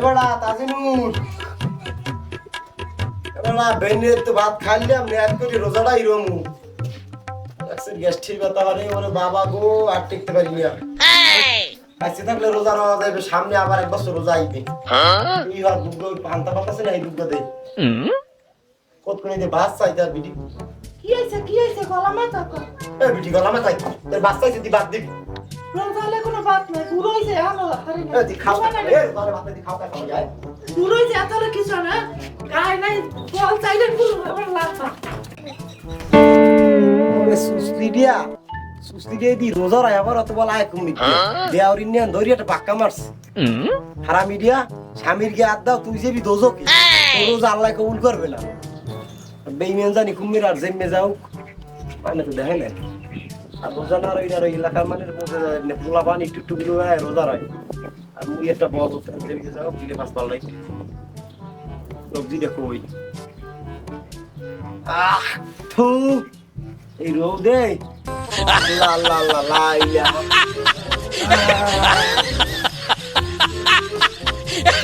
এবারা তাজিনুর। এবারা বেনে তো ভাত খাইলাম নেয়াত করি রোজাটা ইরমু একসের গ্যাস ঠিক হলে ওরে বাবা গো আর টিকতে পারি না। আজকে থাকলে রোজা রওয়া যাবে সামনে আবার এক বছর রোজা আইবে। এই আর দুগ্গ পান্তা পাতাছে না এই দুগ্গ দে কত করে দে বাস চাই তার বিটি? কি হয়েছে কি হয়েছে গলা মাথা এ বিটি গলা মা চাই তোর বাস চাইছে তুই বাদ দিবি। রোজালে বাত নাই দূর হয়েছে আলো তারে এ তুই খাও এ রোজারে ভাত দি খাও কা খাও যায় দূর হয়েছে এতলে কিছু না। গায়ে নাই বল চাইলে পুরো আমার লাগবে ওরে সুস্তি দিয়া সুস্তি দিয়ে দি রোজার আবার অত বলা এক মিনিট দেওয়ার ইন্ডিয়ান ধরি একটা পাক্কা মারছে। হারামি দিয়া স্বামীর গিয়ে আদ দাও তুই যাবি রোজা আল্লাহ কবুল করবে না। বেইমেন জানি কুমির আর জেমে যাও। মানে তো দেখে না আর রোজা না রই আর এলাকার মানে পোলা পানি একটু একটু হয়, রোজা রয়। আর মুই একটা বড় জেমে যাও বিলে পাঁচ পাল্লাই। সবজি দেখো ওই আহ, থু, এই রোদে। লা লা লা লা ইলা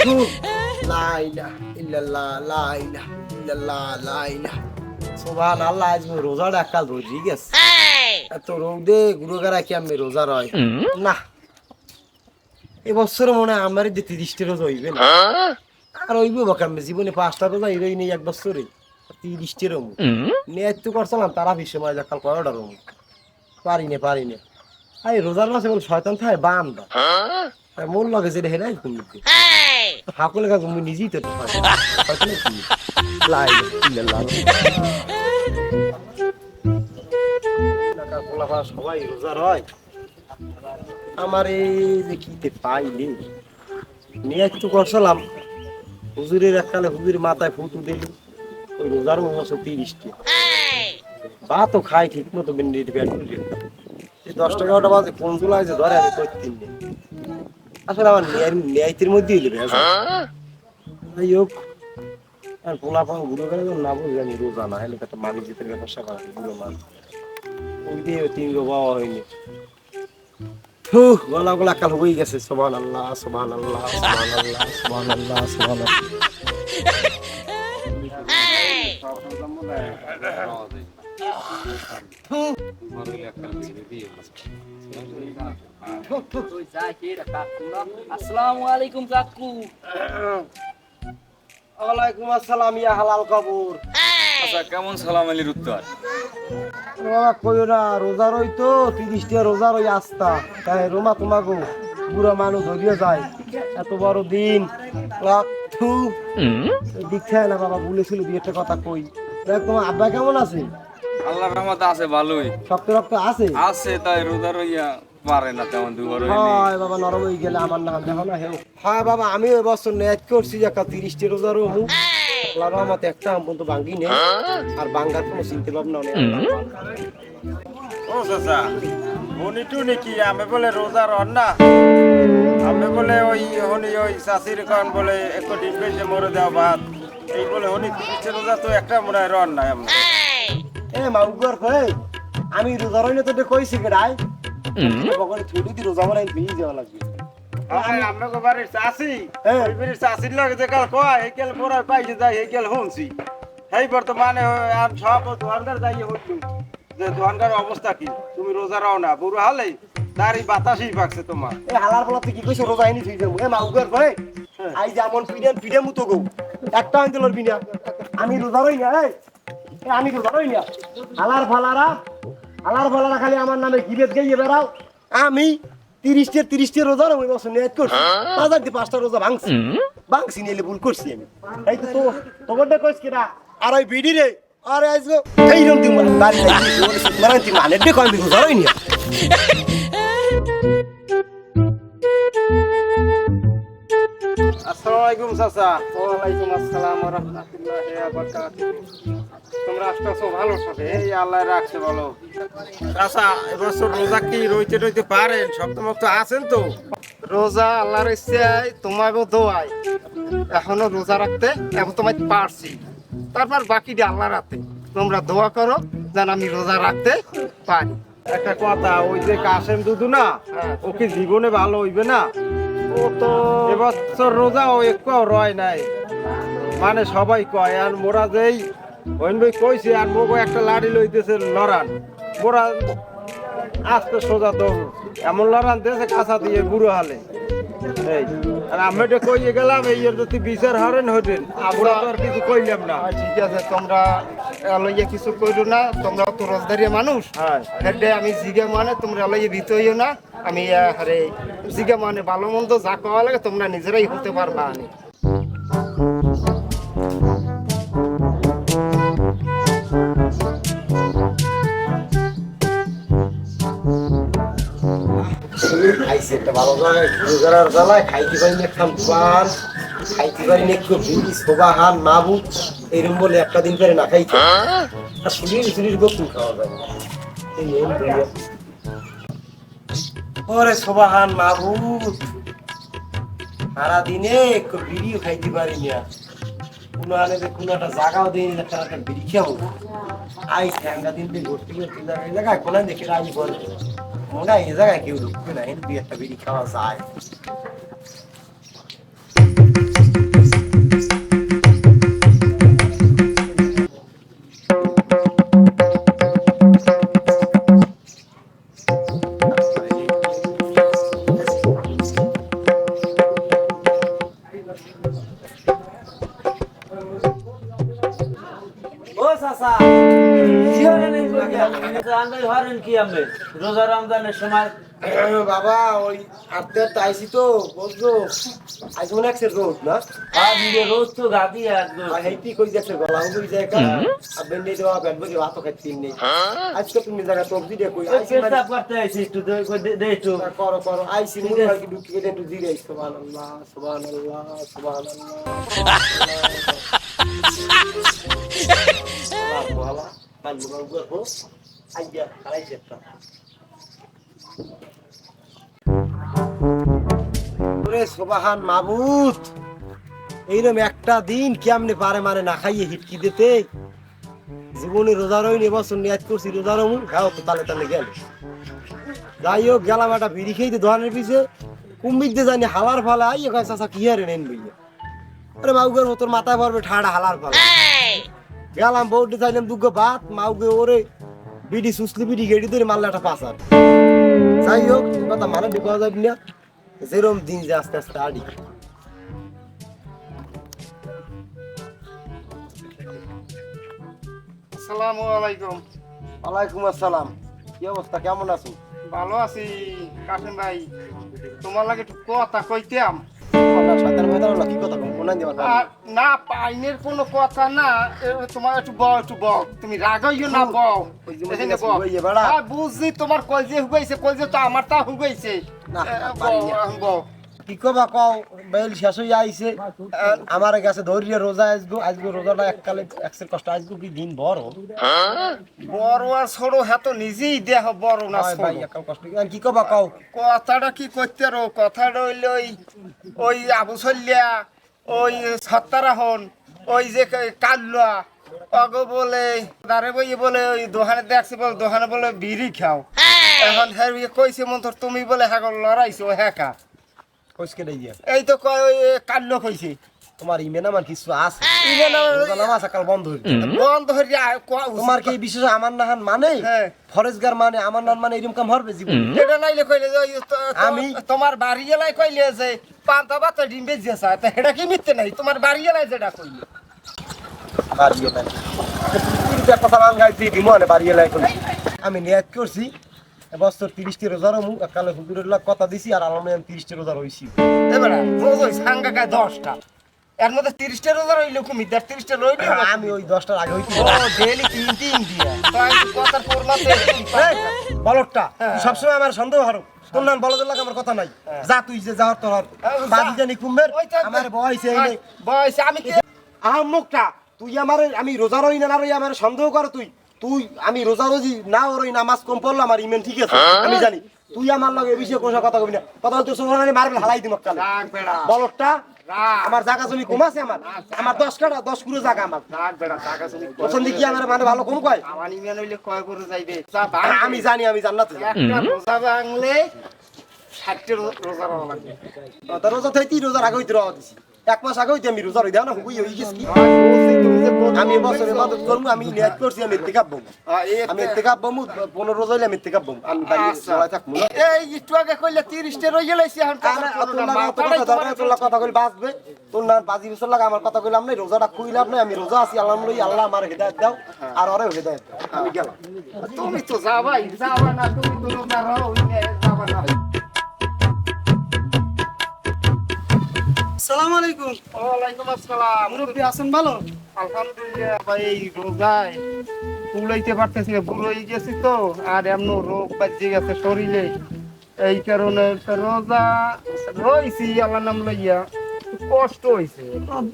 থু লা ইলা ইল্লাল্লাহ আজ রোজাটা কাল রোজি গেছে। এত রোদে গুরুগারা কি আমি রোজা রয়। না। এবছর মনে হয় আমার যে তিরিশটা রোজা হইবে না। আর হইবে বাকা আমি জীবনে পাঁচটা রোজা হইরই নেই এক বছরে। তিরিশটা রমু তো করছিলাম তারা বিশ্ব মাঝে কাল কয়টা রমু পারি না পারি না আরে রোজার মাসে বল শয়তান থাকে বাম দা মন লাগে যে হেরাই ঘুমিতে হাকুলে কাকু নিজেই তো লাই। এই নিয়ে একটু হুজুরের এককালে হুজুরের মাথায় ফুটু দিলি। ওই রোজার তিরিশটি। খাই ঠিক মতো মিনিট ব্যাট করি এই দশ বাজে কোন জুলাই ধরে আমি করতেন আসলে আমার ন্যায়তির মধ্যে হইলে যাই হোক, আর পোলা গুলো না বুঝি আমি রোজা না হলে একটা মানি জিতে ব্যবসা করা ওই দিয়ে তিন বাবা হয়নি। হুহ গলা গলা কাল হয়ে গেছে সোমান আল্লাহ সোমান আল্লাহ সোমান আল্লাহ সোমান আল্লাহ সোমান আসসালামু আলাইকুম কাকু ওয়ালাইকুম আসসালাম ইয়া হালাল কবুর। আচ্ছা কেমন সালাম আলীর উত্তর? বাবা কইও না রোজা রই তো তিরিশটা রোজা রই আস্তা তাই রোমা তোমাকে বুড়া মানুষ ধরিয়ে যায়। এত বড় দিন লাক, থু। এই দিক থেকে না বাবা বলেছিল দুই একটা কথা কই। তোমার আব্বা কেমন আছে? আল্লাহর রহমত আছে ভালোই। শক্ত রক্ত আছে? আছে তাই রোজা রইয়া পারে না তেমন দুবার হয় বাবা নরম হয়ে গেলে আমার নাম দেখো না হ্যাঁ বাবা আমি ওই বছর নেট করছি একটা তিরিশটি রোজা রমু। আল্লাহ রহমত একটা আম পর্যন্ত ভাঙ্গি নেই আর বাঙ্গার কোনো চিন্তা ভাবনা নেই ও চাচা উনি টুনি কি আমি বলে রোজা রন না আমি বলে ওই হনি ওই চাষির কারণ বলে একটু ডিম যে মরে দেওয়া ভাত এই বলে হনি তিরিশে রোজা তো একটা মনে হয় রন নাই আমরা এ মাউগর কই আমি রোজা রইলে তো কইছি কেডাই বগরে ছুটি দি রোজা মারাই দিয়ে যাওয়া লাগবে বাড়ির চাষি। হ্যাঁ। বাড়ির চাষির লাগে যে কাল কয় এই কাল পড়ার পাইছে যাই এই কাল শুনছি। এই বর্তমানে আর সব দোকানদার যাই হইল যে দোকানদার অবস্থা কি? তুমি রোজা রাও না বুড়ো হালে তারই বাতাসই পাকছে তোমার। এ হালার বলা কি কইছ রোজা আইনি তুই যাব? এ আই যেমন পিডেন পিডে মুতো গো। একটা আমি রোজা রই না এ আমি রোজা রই না। হালার ফালারা হালার ফালারা খালি আমার নামে গিরেত গাইয়ে বেড়াও। আমি তিরিশটে তিরিশটে রোজা ওই বছর নেট করছি। বাজার দিয়ে পাঁচটা রোজা ভাঙছি। ভাঙছি নিলে ভুল করছি আমি। এই তো তো তোমারটা কইস কিনা? আর ওই বিডি রে? আরে আইসগো এই রকম তুই বাড়ি মানে তুই মানে দেখো আমি রোজা রই না আসসালামু আলাইকুম চাচা। ওয়ালাইকুম আসসালাম ওয়া রাহমাতুল্লাহি ওয়া বারাকাতুহু। তোমরা আসতেছো ভালো সাথে। এই আল্লাহ রাখছে বলো। এবছর রোজা কি রইতে রইতে পারেন? তো আছেন তো। রোজা আল্লাহর ইচ্ছায় তোমাকেও দোয়াই এখনও রোজা রাখতে এখন তোমায় পারছি। তারপর বাকিটা আল্লাহর হাতে। তোমরা দোয়া করো যেন আমি রোজা রাখতে পারি। একটা কথা ওই যে কাশেম দুদু না ও কি জীবনে ভালো হইবে না? ও ও তো এবছর রোজাও একটু রয় নাই। মানে সবাই কয় আর মোরা যেই ভাই কইছে আর মোগো একটা লাড়ি লইতেছে লড়ান। মোরা আস্তে সোজা এমন লড়ান দিয়েছে কাঁচা দিয়ে হালে। এই আর আমি তো কইয়ে গেলাম এই যদি বিচার হারেন হইতেন আমরা তো আর কিছু কইলাম না। ঠিক আছে তোমরা লইয়া কিছু করো না তোমরা তো রোজদারিয়া মানুষ। হ্যাঁ। হেডে আমি জিগে মানে তোমরা লইয়া ভিত হইও না। আমি আরে জিগে মানে ভালো মন্দ যা কওয়া লাগে তোমরা নিজেরাই হতে পারবা আমি। খাইছে, একটা ভালো জায়গায় ঘুরে জ্বালায় খাইতে পারি না খান পান খাইতে পারি না, একটু বিড়ি সোবা হান মাবু এরকম বলে একটা দিন পরে না খাইতে। আর শরীর শরীর গোপুর খাওয়া যায়। না। এই এম দুনিয়া। ওরে সোবাহান সারাদিনে একটু বিড়িও খাইতে পারি না। কোনো আনে যে কোনো একটা জায়গাও দিই একটা বিড়ি খাব। ঠান্ডা দিন দিয়ে ঘুরতে ঘুরতে জায়গায় কোনো দেখে রাজি বলে মনে হয় এই জায়গায় কেউ ঢুকবে না এর দুই একটা বিড়ি খাওয়া যায় ও চাচা কি আমবে রোজা রমজানের সময় বাবা ওই আটতে আটতে আইসি তো বুঝছ আজ মনে আছে রোদ না দিলে রোজ তো গাদি আর হেইটি কই যাচ্ছে গলা হুই যায় কা আর বেন্ডে দেওয়া পেট বলি ভাত খাই তিন নেই আজকে তুমি জায়গা সবজি দিয়ে কই মানে পেশাব করতে আইছি একটু দে দে- দে একটু করো করো মুখ আর কি ঢুকি একটু জিরে সুবহানাল্লাহ সুবহানাল্লাহ সুবহানাল্লাহ আইয়া সুবহান মাবুত এইরকম একটা দিন কেমনে পারে মানে না খাইয়ে হিটকি দিতে? জীবনে রোজা রইন এবছর নিয়াজ করছি, রোজা রমু খাও তো তালে তালে গেল। যাই হোক, গেলাম একটা বিড়ি খেয়েতে দোকানের পিছে। কুম্বির দিয়ে জানি হালার ফালা, আই ওখানে চাষা কি হারে নেন বইয়া? আরে মাউগের মতন মাথায় পড়বে ঠাড়া হালার ফালা। গেলাম বউটি চাইলাম, দুগ্গ ভাত মাউগে ওরে বিডি, সুসলি বিডি, গেড়ি ধরে মারলে একটা পাসার যাই হোক কথা মানে ঢুকা যাবি যেরম দিন যে আস্তে আস্তে আড়ি। আসসালামু আলাইকুম। ওয়ালাইকুম আসসালাম। কি অবস্থা? কেমন আছো? ভালো আছি কাশিম ভাই। তোমার লাগে একটু কথা কইতাম। না পাইনের কোনো কথা না তোমার একটু বউ একটু বউ তুমি রাগাইও না। হ্যাঁ, বুঝছি তোমার কলজে হুগাইছে কলজে তো আমারটা হুগাইছে। না, এ, পারি বউ, না। আহ, বউ। কি কবা কও বেল শেষ হয়ে আইছে। আমার কাছে ধরিয়ে রোজা আসব আজকে রোজাটা এককালে একসের কষ্ট আজকে কি দিন বড়? বড় আর ছোট হ্যাঁ নিজেই দেহ বড় না ভাই একাল কষ্ট। কি কবা কও? কথাটা কি করতে রো? কথাটা হইল ওই ওই আবু সল্লিয়া ওই সত্তারাহন ওই যে অগ বলে বলে ওই দোকানে দেখছে বলে দোকানে বলে বিড়ি খাও। এখন হ্যাঁ ইয়ে কইছে মন্তর তুমি বলে হ্যাঁ লড়াইছো হ্যাঁ কইসকে দেই দিয়া এই তো কয় কাল্ল কইছে তোমার ইমেন আমার কিছু আছে ইমেন আমার- একাল বন্ধ হয়ে বন্ধ হয়ে যায় তোমার কি বিশেষ আমার নাহান মানে হ্যাঁ। ফরেজগার মানে আমার নান মানে এরকম কাম হবে জীবন এটা নাইলে কইলে যে আমি- তোমার বাড়ি এলাই কইলে যে পান্তা বাতা ডিম বেজে আছে তা এটা কি মিথ্যে নাই তোমার বাড়ি এলাই যেটা কইলে নাই তিনটা কথা ভাঙ্গাই দিয়ে দিমো আনে বাড়িয়ে লাই করি আমি নিয়াত করছি এবছর তিরিশটি রোজা রমু একালে হুজুরের লাগ কথা দিছি আর আলমে আমি তিরিশটি রোজা রইছি। এবারে রোজ ওই সাঙ্গা দশটা। এর মধ্যে তিরিশটা রোজা রইলে তিরিশটা রইলে? আমি ওই দশটার আগে হইতে ডেলি তিন তিন দিয়া। কথার বলটটা সবসময় আমার সন্দেহ হারো। তোর নাম বলদের লাগে আমার কথা নাই। যা তুই যে যাওয়ার তোর হ্যাঁ। বাদি জানি কুম্বের তো- আমার বয়সে এই নেই। বয়স আমি কে আহম মুখটা তুই আমার আমি রোজা রই না না রই আমার সন্দেহ কর তুই। তুই আমি রোজা রোজি না রই নামাজ কম পড়লাম আমার ইমেন ঠিক আছে। আমি জানি তুই আমার লগে এই বিষয়ে কোনো কথা কবি না। কথা বলতে সোনালি মারবেল হালাই দিমক কালে রাগ বেড়া। বলটটা রাগ। আমার জায়গা জমি কম আছে আমার। আমার দশ কাটা দশ কুড়ো জায়গা আমার। রাগ বেড়া টাকা তুমি পছন্দ কি আমার মানে ভালো কম কয়? আমার ইমেন হইলে কয় করে যাইবে? আমি জানি আমি জান্নাত একটা রোজা ভাঙলে ষাটটে রোজা রাখা লাগবে। তা রোজা থাই তিন রোজার আগে হইতে রওয়া দিছি। এক মাস আগে হইতে আমি রোজা রই দেও না গেছি আমি বছরে মাদত করব আমি নিয়াত করছি আমি এতে আমি এতে কাপবো পনেরো রোজা হইলে আমি এতে আমি আচ্ছা। থাকব এই একটু আগে কইলে তিরিশটা রয়ে গেলেছি এখন আমরা তোর কথা কইলে বাঁচবে। তোর না বাজি বছর লাগা আমার কথা কইলাম নাই, রোজাটা খুইলাম নাই, আমি রোজা আছি, আলহামদুলিল্লাহ, আল্লাহ আমার হেদায়েত দাও, আর ওরেও হেদায়েত দাও। আমি গেলাম। তুমি তো যাবাই যাবা না তুমি তো রোজা রও যাবা না সালাম আলাইকুম। ওয়ালাইকুম আসসালাম। মুরব্বী আছেন ভালো? আলহামদুলিল্লাহ ভাই এই রোজায় কুলাইতে পারতেছি না বুড়ো হয়ে গেছি তো আর এমন রোগ বাজে গেছে শরীরে। এই কারণে রোজা রইছি আল্লাহ নাম লইয়া কষ্ট হইছে।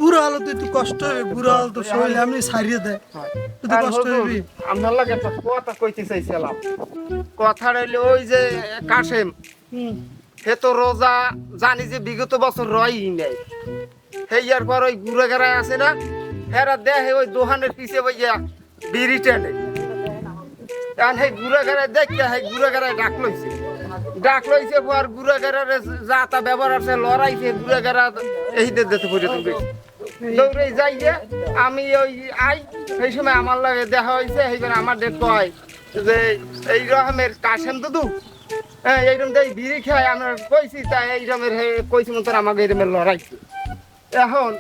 বুড়ো হলে তো একটু কষ্ট হবে বুড়ো হলে তো শরীর এমনি সারিয়ে দেয়। একটু কষ্ট হবে আপনার লাগে একটা কথা কইতে চাইছিলাম। কথা রইলে ওই যে কাশেম। হুম। সে তো রোজা, জানি যে বিগত বছর রয়ই নাই। হেয়ার পর ওই ঘুরে গেড়ায় আছে না? হেরা দেখে ওই দোকানের পিছে বইয়া বিড়ি টেনে। কারণ সেই ঘুরে গেড়ায় দেখে সেই ঘুরে গেড়ায় ডাক লইছে। ডাক লইছে পর ঘুরে গেড়ারে যা তা ব্যবহার আছে লড়াইছে ঘুরে গেড়া এই দিতে পড়ে তুমি দৌড়ে যাই যে আমি ওই আই, সেই সময় আমার লাগে দেখা হয়েছে সেইখানে আমার ডেট কয় যে এই রকমের কাশেম দুদু হ্যাঁ এইরকম দেই, বিড়ি খাই, আমরা কইছি, তাই এইরকমের কইছি মতো আমাকে এইরকমের লড়াইছে। এখন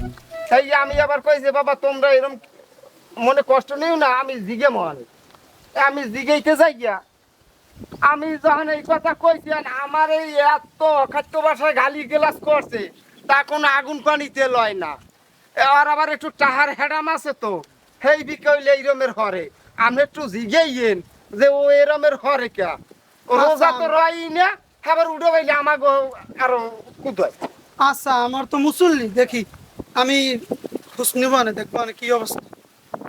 যে আমি আবার কইছি, বাবা, তোমরা এরকম মনে কষ্ট নিও না, আমি জিগে মন আমি জিগেইতে যাই গিয়া, আমি যখন এই কথা কইছি আমার এই এত খাদ্য বাসায় গালি গেলাস করছে, তা কোনো আগুন পানিতে লয় না। আর আবার একটু টাহার হেডাম আছে তো সেই বিকইলে এইরমের হরে। আমি একটু জিগেইয়েন যে ও এরমের হরে কে। রোজা তো রই না আবার উঠে পাইলে আমাকে আরও কুদায়। আচ্ছা আমার তো মুসল্লি দেখি। আমি খোঁজ নিব না দেখব না কি অবস্থা।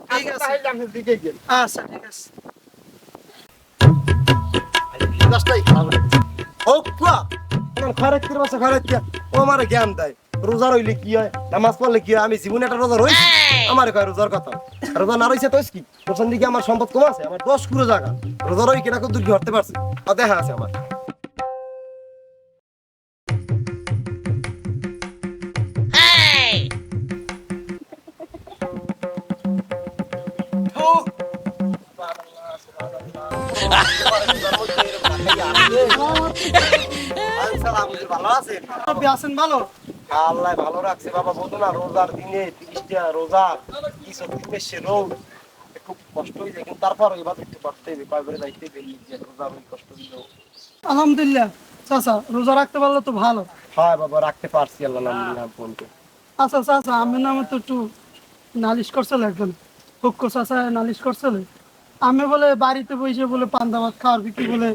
ঠিক আছে। আমি জিগে গেল আচ্ছা ঠিক আছে। দশটাই খাওয়া হবে। ও, কুয়া, আমার খয়রাত করে বাসা কিয়া? ও আমারে জ্ঞান দেয়। রোজা রইলে কি হয়? নামাজ পড়লে কি হয়? আমি জীবনে একটা রোজা রইছি আমার কয় রোজার কথা? রোজা না রইছে তো কি? প্রথম দিকে আমার সম্পদ কম আছে? আমার দশ কুড়ো জায়গা। রোজা রই কিনা দূর কি হতে পারছে। আর দেখা আছে আমার। ভালো আছেন ভালো? আল্লাহ ভালো রাখছে বাবা বলতো না রোজার দিনে তিরিশটা রোজা কি সত্যি বেশি রোদ খুব কষ্ট হয়ে যায় কিন্তু তারপর এবার একটু করতে হবে কয়েকবারে যাইতে হবে যে রোজার ওই কষ্ট দিল আলহামদুলিল্লাহ। চাচা রোজা রাখতে পারলে তো ভালো। হ্যাঁ বাবা রাখতে পারছি আল্লাহ নাম ফোনকে আচ্ছা চাচা আমি নামে তো একটু নালিশ করছিল একজন। হুক্ক চাচা নালিশ করছিল আমি বলে বাড়িতে বসে বলে পান্তা ভাত খাওয়ার বিক্রি বলে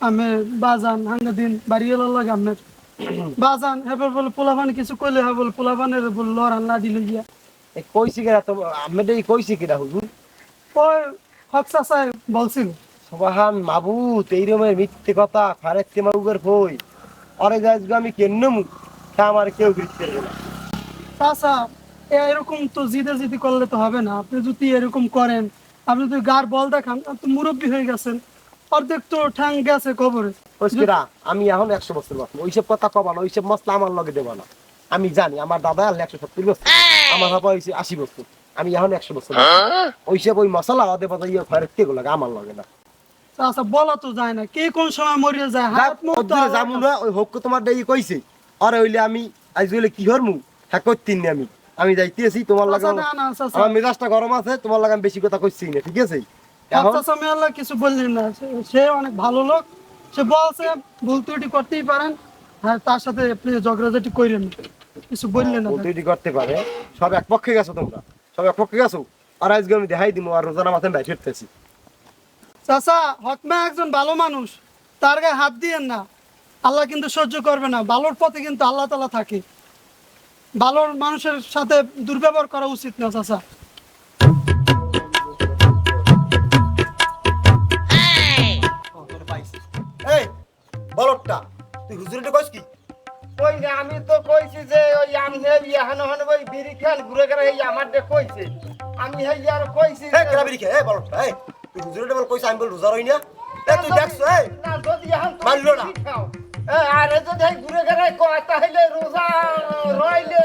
আমি বাজান হাঙ্গা দিন বাড়ি এলো লাগে আমার। বাজান এবার বলে পোলাপান কিছু কইলে হয় বলে পোলাপানের বলে লড়ান না দিলে গিয়া। এই কইছি কিনা তো আমি এই কইছি কিনা হুজুর? ওই হক চাচা বলছিল সবাহান মাবুত এই রকমের মিথ্যে কথা ফারেক মাউগের কই অরে যাইজগো আমি কেন তা আমার কেউ করবে না। চাচা এরকম তো জিদে জিদি করলে তো হবে না। আপনি যদি এরকম করেন আপনি যদি গার বল দেখান আপনি তো মুরব্বী হয়ে গেছেন। অর্ধেক তো ঠ্যাং গেছে কবরে। কইছিরা আমি এখন একশো বছর বাঁচবো ওইসব কথা কবা না ওইসব মশলা আমার লগে দেবা না। আমি জানি আমার দাদা আল্লাহ একশো সত্তর বছর। আমার বাবা হয়েছে আশি বছর। আমি এখন একশো বছর ওইসব ওই মশলা ওদের কথা ইয়ে খয়ের থেকে লাগে? আমার লগে না। চাচা বলা তো যায় না কে কোন সময় মরিয়ে যায়? হাত মুখ যাব না ওই হোক তোমার দেই কইছে। আরে হইলে আমি আজ হইলে কি হরমু? হ্যাঁ করতিন না আমি। আমি যাইতেছি তোমার লাগে চাচা, না, না, চাচা। আমার মেজাজটা গরম আছে তোমার লাগে আমি বেশি কথা কইছি না ঠিক আছে? কিছু বললেন না। সে- অনেক ভালো লোক। সে বলছে ভুল ত্রুটি করতেই পারেন। হ্যাঁ তার সাথে আপনি ঝগড়াঝাটি করেন কিছু বললেন না। বলতে এটি করতে পারে। সব এক পক্ষে গেছো তোমরা? সব এক পক্ষে গেছো? আর আজকে আমি দেখাই দিব আর রোজানা মাথায় বাইরে ফিরতেছি। চাচা হকমা একজন ভালো মানুষ। তার গায়ে হাত দিয়েন না। আল্লাহ কিন্তু সহ্য করবে না। ভালোর পথে কিন্তু আল্লাহ তালা থাকে। ভালোর মানুষের সাথে দুর্ব্যবহার করা উচিত না চাচা। কইস কি? ওই আমি তো কইছি যে ওই আমি এখন হন ওই বিড়ি খান ঘুরে গেলে এই আমার দে কইছে। আমি হেই আর কইছি খে? বলটা এই তুই বল কইছ আমি বল রোজা রই না এই তুই দেখছ এই না যদি মানলো না। এ, আরে যদি ঘুরে তাহলে রোজা রইলে।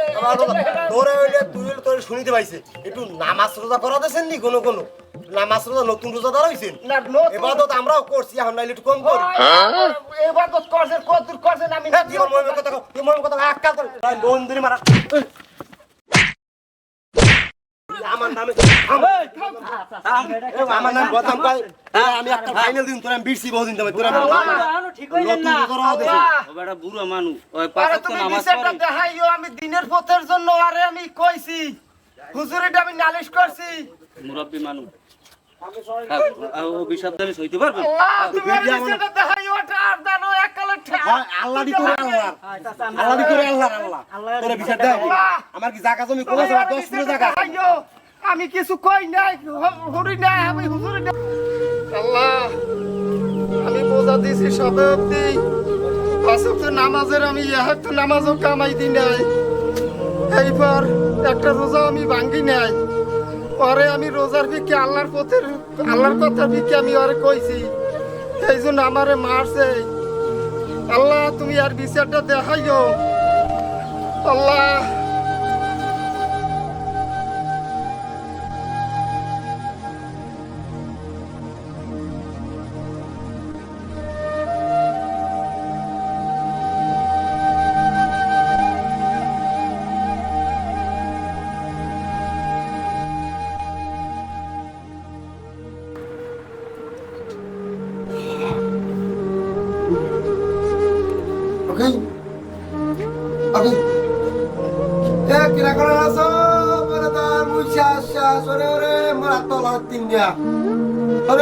তোরে হইলে তুই হইলে তোরে শুনিতে পাইছে। একটু নামাজ রোজা করা দেছেন নি কোনো কোনো? নামাজ রোজা নতুন রোজা দ্বারা হইছেন? না নতুন- আমরাও করছি এখন নাইলে একটু কম করি। এবার করছেন করছেন আমি হ্যাঁ, কথা তুই কথা কর, লোন দিলি মারা। আমার নামে আমার নাম বদনাম পাই আমি একটা ফাইনাল দিন তোরা বিরছি বহুদিন তবে তোরা ঠিক হইলেন না। নতুন করা দেছে। ও বেটা বুড়ো মানুষ ওই পাঁচ তুমি নামাজ পড়ে। দেখাইও আমি দিনের পথের জন্য আরে আমি কইছি। হুজুরিটা আমি নালিশ করছি। মুরব্বী মানুষ। আমার কি জায়গা জমি কোন আছে তুমি আর 10 পুরো জায়গা? আমি কিছু কই নাই হুরি নাই আমি হুজুরি আল্লাহ আমি বোঝা দিছি সবে অব্দি আসক নামাজের আমি এক নামাজও কামাই দি নাই। এইবার একটা রোজা আমি ভাঙ্গি নাই। পরে আমি রোজার বিকে আল্লাহর পথের, আল্লাহর কথা বিকে আমি ওরে কইছি। এই জন্য আমারে মারছে। আল্লাহ, তুমি আর বিচারটা দেখাইও। আল্লাহ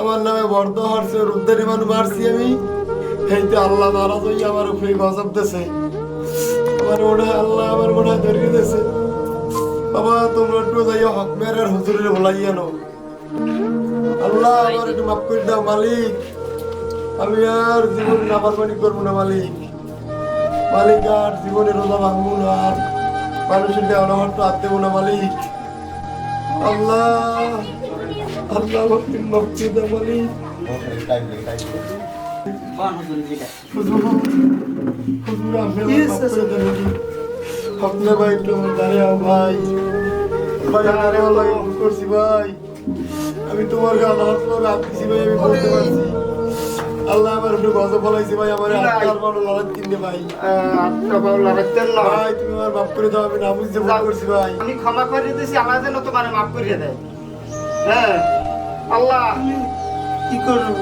আমার নামে বর্দ হরছে রুদ্দারি মানুষ মারছি আমি। এইতে আল্লাহ নারাজ হই আমার উপরে গজব দেছে। আমার মনে আল্লাহ আমার মনে হয় ধরিয়ে দেছে বাবা, তোমরা একটু যাইয়া হকমেয়ারের হুজুরের বলাইয়া নো আল্লাহ আমার একটু মাফ করে দাও, মালিক। আমি আর জীবন নাফরমানি করব না, মালিক। মালিক আর জীবনে রোজা ভাঙবো না, আর মানুষের দেওয়া হট্ট আর দেবো না, মালিক। আল্লাহ। আল্লাহ করে ভাই একটু দাঁড়িয়ে ভাই। ভাই আমি আল্লাহ ভুল করছি ভাই। আমি তোমার গান হাত করে দিছি ভাই আমি বলতে পারছি। আল্লাহ আমার একটু গজব বলাইছে ভাই আমার লড়াই কিনতে ভাই। ভাই তুমি আমার মাফ করে দাও আমি না বুঝতে ভুল করছি ভাই। আমি ক্ষমা করে দিয়েছি আল্লাহ যেন তোমার মাফ করিয়ে দেয়। হ্যাঁ। আল্লাহ। কি করব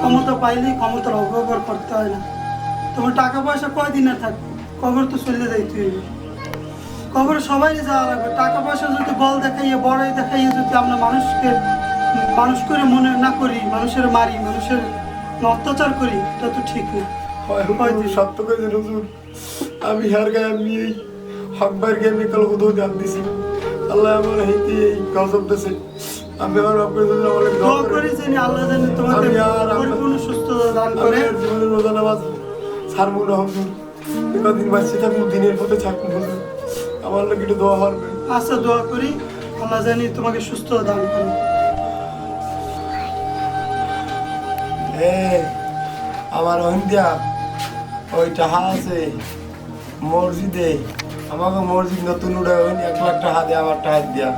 ক্ষমতা পাইলেই ক্ষমতার অপব্যবহার করতে হয় না। তোমার টাকা পয়সা কয়দিনের থাকবে? কবর তো চলে যাইতে হইবে কবরে সবাই যাওয়া লাগবে। টাকা পয়সা যদি বল দেখাইয়ে বড়াই দেখাইয়ে যদি আমরা মানুষকে মানুষ করে মনে না করি মানুষের মারি মানুষের অত্যাচার করি এটা তো ঠিক না। হয় সত্য করে হুজুর। আমি হার গায়ে আমি এই হকবার গিয়ে আমি কাল হুদু দিছি আল্লাহ আমার হেঁটে এই গজব দেছে। আমি আমার করে দিন আমার দোয়া করি। আল্লাহ জানি তোমাকে পরিপূর্ণ সুস্থতা দান করে আর জীবনে রোজা নামাজ ছাড়বো না কদিন বাঁচছি থাকব দিনের পথে থাকব আমার লোক একটু দোয়া হবে আচ্ছা দোয়া করি। আল্লাহ জানি তোমাকে সুস্থতা দান করে আমার ওই টাহা আছে। মসজিদে আমাকে মসজিদ নতুন ওই এক লাখ টাকা দিয়ে আমার টাকা দিয়া।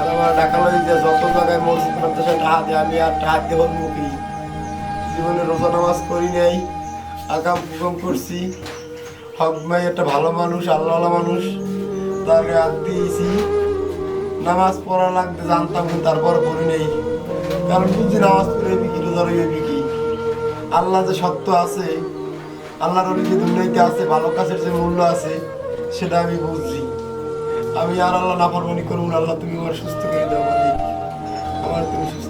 আর আমার টাকা লই যে যত জায়গায় মসজিদ সে টাকা দিয়ে আমি আর টাকা হল মুখি জীবনে রোজা নামাজ করি নাই আকাম কুকম করছি। হক ভাই একটা ভালো মানুষ আল্লাহ মানুষ তাকে হাত দিয়েছি। নামাজ পড়া লাগতে জানতাম, কিন্তু তারপর পড়ি নেই। কারণ বুঝছি নামাজ পড়ে বিকি রোজা রইবে বিকি আল্লাহ যে সত্য আছে, আল্লাহর যে দুর্নীতি আছে, ভালো কাজের যে মূল্য আছে, সেটা আমি বুঝছি। আমি আর আল্লাহ না পারব নি করুন, আল্লাহ তুমি আমার সুস্থ করে দাও আমার তুমি সুস্থ